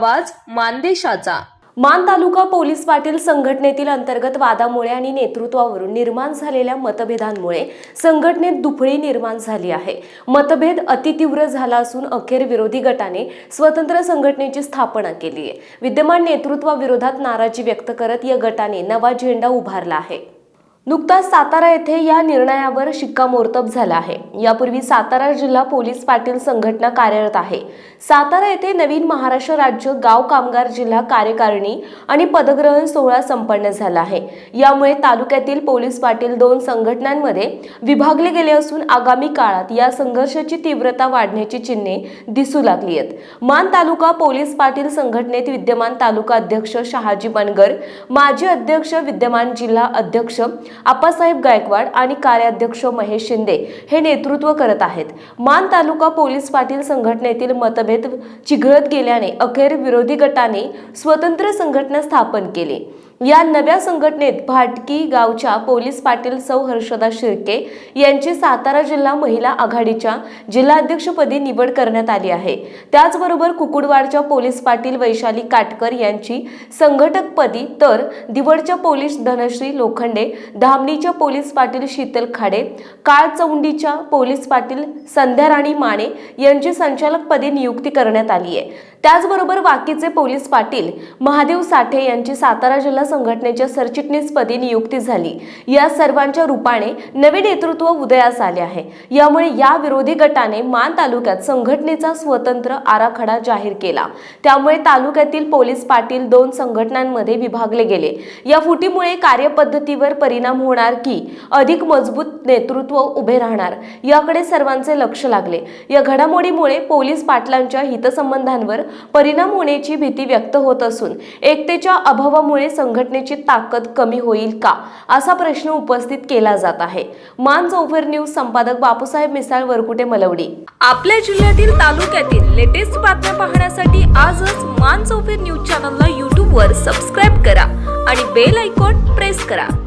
आवाज मानदेशाचा. मान तालुका पोलीस पाटील संघटनेतील अंतर्गत वादामुळे आणि नेतृत्वावरून निर्माण झालेल्या मतभेदांमुळे संघटनेत दुफळी निर्माण झाली आहे. मतभेद अतितीव्र झाला असून अखेर विरोधी गटाने स्वतंत्र संघटनेची स्थापना केली आहे. विद्यमान नेतृत्वाविरोधात नाराजी व्यक्त करत या गटाने नवा झेंडा उभारला आहे. नुकताच सातारा येथे या निर्णयावर शिक्कामोर्तब झाला आहे. यापूर्वी सातारा जिल्हा पोलीस पाटील संघटना कार्यरत आहे. सातारा येथे नवीन महाराष्ट्र राज्य गाव कामगार जिल्हा कार्यकारिणी आणि पदग्रहण सोहळा संपन्न झाला आहे. यामुळे तालुक्यातील पोलीस पाटील दोन संघटनांमध्ये विभागले गेले असून आगामी काळात या संघर्षाची तीव्रता वाढण्याची चिन्हे दिसू लागली आहेत. मान तालुका पोलीस पाटील संघटनेत विद्यमान तालुका अध्यक्ष शहाजी बनगर माजी अध्यक्ष विद्यमान जिल्हा अध्यक्ष आप्पासाहेब गायकवाड आणि कार्याध्यक्ष महेश शिंदे हे नेतृत्व करत आहेत. मान तालुका पोलीस पाटील संघटनेतील मतभेद चिघळत गेल्याने अखेर विरोधी गटाने स्वतंत्र संघटना स्थापन केली. या नव्या संघटनेत भाटकी गावच्या पोलीस पाटील सौ हर्षदा शिर्के यांची सातारा जिल्हा महिला आघाडीच्या जिल्हाध्यक्षपदी निवड करण्यात आली आहे. त्याचबरोबर कुकुडवाडच्या पोलीस पाटील वैशाली काटकर यांची संघटकपदी तर दिवडच्या पोलीस धनश्री लोखंडे धामणीच्या पोलीस पाटील शीतल खाडे काळचौंडीच्या पोलीस पाटील संध्याराणी माने यांची संचालकपदी नियुक्ती करण्यात आली आहे. त्याचबरोबर वाकीचे पोलीस पाटील महादेव साठे यांची सातारा जिल्हा संघटनेच्या सरचिटणीसपदी नियुक्ती झाली. या सर्वांच्या रूपाने नवे नेतृत्व उदयास आले आहे. यामुळे या विरोधी गटाने मान तालुक्यात संघटनेचा स्वतंत्र आराखडा जाहीर केला. त्यामुळे तालुक्यातील पोलीस पाटील दोन संघटनांमध्ये विभागले गेले. या फुटीमुळे कार्यपद्धतीवर परिणाम होणार की अधिक मजबूत नेतृत्व उभे राहणार याकडे सर्वांचे लक्ष लागले. या घडामोडीमुळे पोलीस पाटलांच्या हितसंबंधांवर परिणाम होण्याची भीती व्यक्त होत असून एकतेच्या अभावामुळे संघ संघटनेची ताकद कमी होईल का? असा प्रश्न उपस्थित केला जात आहे. मान चौफेर न्यूज संपादक बापूसाहेब मिसाळ वरकुटे मलवडी. आपल्या जिल्ह्यातील तालुक्यातील लेटेस्ट बातम्या पाहण्यासाठी आजच मान चौफेर न्यूज चॅनलला यूट्यूबवर सबस्क्राईब करा आणि बेल आयकॉन प्रेस करा.